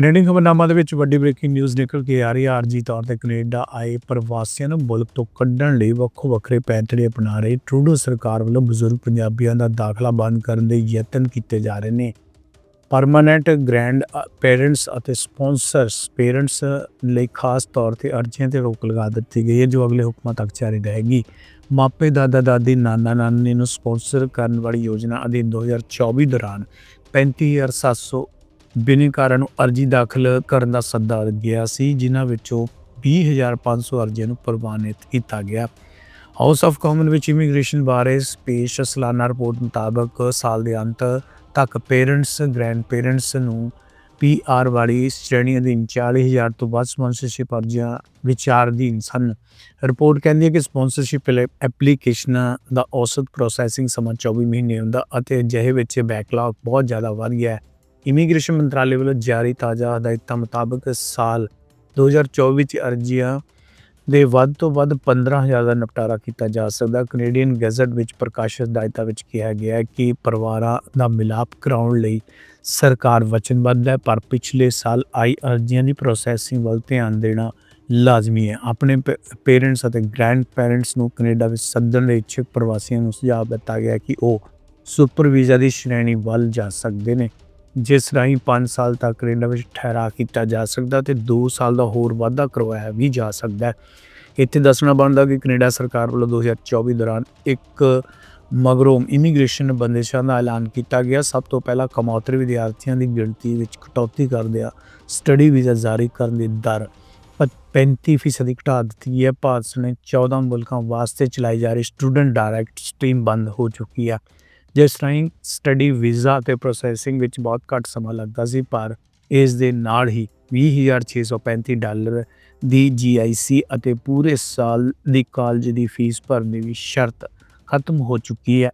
Canadian ਖਬਰਨਾਮਾ ਦੇ ਵਿੱਚ ਵੱਡੀ ਬ੍ਰੇਕਿੰਗ ਨਿਊਜ਼ ਨਿਕਲ ਕੇ ਆ ਰਹੀ ਹੈ। ਆਰਜੀ ਤੌਰ ਤੇ ਕੈਨੇਡਾ ਆਏ ਪ੍ਰਵਾਸੀਆਂ ਨੂੰ ਮੁਲਕ ਤੋਂ ਕੱਢਣ ਲਈ ਵੱਖੋ ਵੱਖਰੇ ਪੈਂਤੜੇ ਅਪਣਾ ਰਹੀ ਟਰੂਡੋ ਸਰਕਾਰ ਵੱਲੋਂ ਬਜ਼ੁਰਗ ਪੰਜਾਬੀਆਂ ਦਾ ਦਾਖਲਾ ਬੰਦ ਕਰਨ ਦੇ ਯਤਨ ਕੀਤੇ ਜਾ ਰਹੇ ਨੇ। ਪਰਮਾਨੈਂਟ ਗ੍ਰੈਂਡ ਪੇਰੈਂਟਸ ਅਤੇ ਸਪਾਂਸਰਸ, ਪੇਰੈਂਟਸ ਲਈ ਖਾਸ ਤੌਰ ਤੇ ਅਰਜ਼ੀਆਂ ਤੇ ਰੋਕ ਲਗਾ ਦਿੱਤੀ ਗਈ ਹੈ, ਜੋ ਅਗਲੇ ਹੁਕਮਾਂ ਤੱਕ ਜਾਰੀ ਰਹੇਗੀ। ਮਾਪੇ, ਦਾਦਾ, ਦਾਦੀ, ਨਾਨਾ, ਨਾਨੀ ਨੂੰ ਸਪਾਂਸਰ ਕਰਨ ਵਾਲੀ ਯੋਜਨਾ ਅਧੀਨ 2024 ਦੌਰਾਨ 35700 ਬਿਨੇਕਾਰਾਂ ਨੂੰ ਅਰਜ਼ੀ ਦਾਖਲ ਕਰਨ ਦਾ ਸੱਦਾ ਗਿਆ ਸੀ, ਜਿਨ੍ਹਾਂ ਵਿੱਚੋਂ 20500 ਅਰਜ਼ੀਆਂ ਨੂੰ ਪ੍ਰਵਾਨਿਤ ਕੀਤਾ ਗਿਆ। ਹਾਊਸ ਆਫ ਕਾਮਨ ਵਿੱਚ ਇਮੀਗ੍ਰੇਸ਼ਨ ਬਾਰੇ ਪੇਸ਼ ਸਾਲਾਨਾ ਰਿਪੋਰਟ ਮੁਤਾਬਕ ਸਾਲ ਦੇ ਅੰਤ ਤੱਕ ਪੇਰੈਂਟਸ ਗ੍ਰੈਂਡ ਪੇਰੈਂਟਸ ਨੂੰ ਪੀਆਰ ਵਾਲੀ ਸ਼੍ਰੇਣੀ ਅਧੀਨ 40000 ਤੋਂ ਵੱਧ ਸਪਾਂਸਰਸ਼ਿਪ ਅਰਜ਼ੀਆਂ ਵਿਚਾਰ ਅਧੀਨ ਸਨ। ਰਿਪੋਰਟ ਕਹਿੰਦੀ ਹੈ ਕਿ ਸਪਾਂਸਰਸ਼ਿਪ ਐਪਲੀਕੇਸ਼ਨਾਂ ਦਾ ਔਸਤ ਪ੍ਰੋਸੈਸਿੰਗ ਸਮਾਂ 24 ਮਹੀਨੇ ਹੁੰਦਾ ਅਤੇ ਅਜਿਹੇ ਵਿੱਚ ਬੈਕਲੌਗ ਬਹੁਤ ਜ਼ਿਆਦਾ ਵੱਧ ਗਿਆ ਹੈ। ਇਮੀਗ੍ਰੇਸ਼ਨ ਮੰਤਰਾਲੇ ਵੱਲੋਂ ਜਾਰੀ ਤਾਜ਼ਾ ਹਦਾਇਤਾਂ ਮੁਤਾਬਕ ਸਾਲ 2024 ਵਿੱਚ ਅਰਜ਼ੀਆਂ ਦੇ ਵੱਧ ਤੋਂ ਵੱਧ 15000 ਦਾ ਨਿਪਟਾਰਾ ਕੀਤਾ ਜਾ ਸਕਦਾ। ਕੈਨੇਡੀਅਨ ਗੈਜ਼ਟ ਵਿੱਚ ਪ੍ਰਕਾਸ਼ਿਤ ਹਦਾਇਤਾਂ ਵਿੱਚ ਕਿਹਾ ਗਿਆ ਹੈ ਕਿ ਪਰਿਵਾਰਾਂ ਦਾ ਮਿਲਾਪ ਕਰਾਉਣ ਲਈ ਸਰਕਾਰ ਵਚਨਬੱਧ ਹੈ, ਪਰ ਪਿਛਲੇ ਸਾਲ ਆਈ ਅਰਜ਼ੀਆਂ ਦੀ ਪ੍ਰੋਸੈਸਿੰਗ ਵੱਲ ਧਿਆਨ ਦੇਣਾ ਲਾਜ਼ਮੀ ਹੈ। ਆਪਣੇ ਪੇਰੈਂਟਸ ਅਤੇ ਗ੍ਰੈਂਡ ਪੇਰੈਂਟਸ ਨੂੰ ਕੈਨੇਡਾ ਵਿੱਚ ਸੱਦਣ ਦੇ ਇੱਛੁਕ ਪ੍ਰਵਾਸੀਆਂ ਨੂੰ ਸੁਝਾਅ ਦਿੱਤਾ ਗਿਆ ਕਿ ਉਹ ਸੁਪਰ ਵੀਜ਼ਾ ਦੀ ਸ਼੍ਰੇਣੀ ਵੱਲ ਜਾ ਸਕਦੇ ਨੇ। ਜਿਸ ਰਾਹੀਂ 5 ਸਾਲ ਤੱਕ ਕੈਨੇਡਾ ਵਿੱਚ ਠਹਿਰਾ ਕੀਤਾ ਜਾ ਸਕਦਾ ਤੇ 2 ਸਾਲ ਦਾ ਹੋਰ ਵਾਧਾ ਕਰਵਾਇਆ ਵੀ ਜਾ ਸਕਦਾ ਹੈ। ਇੱਥੇ ਦੱਸਣਾ ਬਣਦਾ ਕਿ ਕੈਨੇਡਾ ਸਰਕਾਰ ਵੱਲੋਂ 2024 ਦੌਰਾਨ ਇੱਕ ਮਗਰੋਂ ਇਮੀਗ੍ਰੇਸ਼ਨ ਬੰਦਿਸ਼ਾਂ ਦਾ ਐਲਾਨ ਕੀਤਾ ਗਿਆ। ਸਭ ਤੋਂ ਪਹਿਲਾਂ ਕਮੌਤਰੀ ਵਿਦਿਆਰਥੀਆਂ ਦੀ ਗਿਣਤੀ ਵਿੱਚ ਕਟੌਤੀ ਕਰਦਿਆਂ ਸਟੱਡੀ ਵੀਜ਼ਾ ਜਾਰੀ ਕਰਨ ਦੀ ਦਰ 35% ਘਟਾ ਦਿੱਤੀ ਹੈ। ਭਾਰਤ ਨੇ 14 ਮੁਲਕਾਂ ਵਾਸਤੇ ਚਲਾਈ ਜਾ ਰਹੀ ਸਟੂਡੈਂਟ ਡਾਇਰੈਕਟ ਸਟ੍ਰੀਮ ਬੰਦ ਹੋ ਚੁੱਕੀ ਹੈ। ਜਿਸ ਰਾਹੀਂ ਸਟੱਡੀ ਵੀਜ਼ਾ ਤੇ ਪ੍ਰੋਸੈਸਿੰਗ ਵਿੱਚ ਬਹੁਤ ਘੱਟ ਸਮਾਂ ਲੱਗਦਾ ਸੀ, ਪਰ ਇਸ ਦੇ ਨਾਲ ਹੀ 20635 ਡਾਲਰ ਦੀ ਜੀਆਈਸੀ ਅਤੇ ਪੂਰੇ ਸਾਲ ਦੀ ਕਾਲਜ ਦੀ ਫੀਸ ਭਰਨ ਦੀ ਵੀ ਸ਼ਰਤ ਖਤਮ ਹੋ ਚੁੱਕੀ ਹੈ।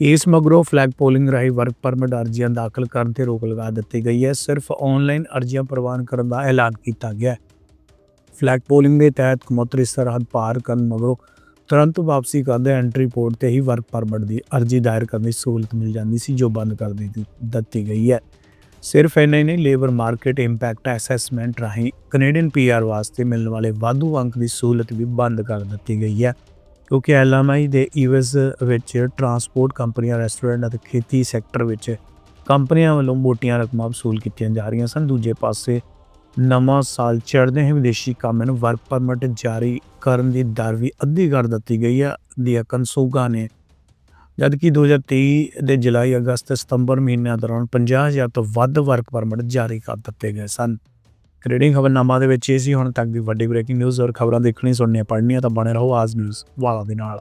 ਇਸ ਮਗਰੋਂ ਫਲੈਗ ਪੋਲਿੰਗ ਰਾਹੀਂ ਵਰਕ ਪਰਮਿਟ ਅਰਜ਼ੀਆਂ ਦਾਖਲ ਕਰਨ ਤੇ ਰੋਕ ਲਗਾ ਦਿੱਤੀ ਗਈ ਹੈ। ਸਿਰਫ ਆਨਲਾਈਨ ਅਰਜ਼ੀਆਂ ਪ੍ਰਵਾਨ ਕਰਨ ਦਾ ਐਲਾਨ ਕੀਤਾ ਗਿਆ ਹੈ। ਫਲੈਗ ਪੋਲਿੰਗ ਦੇ ਤਹਿਤ ਕਮੌਤਰੀ ਸਰਹੱਦ ਪਾਰ ਕਰਨ ਮਗਰੋਂ ਤੁਰੰਤ ਵਾਪਸੀ ਕਰਦੇ ਐਂਟਰੀ ਪੋਰਟ ਤੇ ਹੀ ਵਰਕ ਪਰਮਿਟ ਦੀ ਅਰਜ਼ੀ ਦਾਇਰ ਕਰਨ ਦੀ ਸਹੂਲਤ ਮਿਲ ਜਾਂਦੀ ਸੀ, ਜੋ ਬੰਦ ਕਰ ਦਿੱਤੀ ਦਿੱਤੀ ਗਈ ਹੈ। ਸਿਰਫ ਇੰਨਾ ਹੀ ਨਹੀਂ ਲੇਬਰ ਮਾਰਕੀਟ ਇੰਪੈਕਟ ਅਸੈਸਮੈਂਟ ਰਾਹੀਂ ਕੈਨੇਡੀਅਨ ਪੀਆਰ ਵਾਸਤੇ ਮਿਲਣ ਵਾਲੇ ਵਾਧੂ ਅੰਕ ਦੀ ਸਹੂਲਤ ਵੀ ਬੰਦ ਕਰ ਦਿੱਤੀ ਗਈ ਹੈ। ਕਿਉਂਕਿ ਐਲਐਮਆਈ ਦੇ ਯੂਐਸ ਵਿੱਚ ਟਰਾਂਸਪੋਰਟ ਕੰਪਨੀਆਂ ਰੈਸਟੋਰੈਂਟ ਅਤੇ ਖੇਤੀ ਸੈਕਟਰ ਵਿੱਚ ਕੰਪਨੀਆਂ ਵੱਲੋਂ ਮੋਟੀਆਂ ਰਕਮਾਂ ਵਸੂਲ ਕੀਤੀਆਂ ਜਾ ਰਹੀਆਂ ਸਨ। ਦੂਜੇ ਪਾਸੇ ਨਵਾਂ ਸਾਲ ਚੜ੍ਹਦੇ ਹੀ ਵਿਦੇਸ਼ੀ ਕਾਮਿਆਂ ਨੂੰ ਵਰਕ ਪਰਮਿਟ ਜਾਰੀ ਕਰਨ ਦੀ ਦਰ ਵੀ ਅੱਧੀ ਕਰ ਦਿੱਤੀ ਗਈ ਹੈ ਦੀਆਂ ਕਨਸੋਗਾ ਨੇ। ਜਦ ਕਿ 2023 ਦੇ ਜੁਲਾਈ, ਅਗਸਤ, ਸਤੰਬਰ ਮਹੀਨਿਆਂ ਦੌਰਾਨ 50000 ਤੋਂ ਵੱਧ ਵਰਕ ਪਰਮਿਟ ਜਾਰੀ ਕਰ ਦਿੱਤੇ ਗਏ ਸਨ। ਕੈਨੇਡੀਅਨ ਖਬਰਨਾਮਾ ਦੇ ਵਿੱਚ ਇਹ ਸੀ, ਹੁਣ ਤੱਕ ਦੀ ਵੱਡੀ ਬ੍ਰੇਕਿੰਗ ਨਿਊਜ਼ ਔਰ ਖਬਰਾਂ ਦੇਖਣੀ, ਸੁਣਨੀਆਂ, ਪੜ੍ਹਨੀਆਂ ਤਾਂ ਬਣੇ ਰਹੋ ਆਜ ਨਿਊਜ਼ ਵਾਲਾ ਦੇ ਨਾਲ।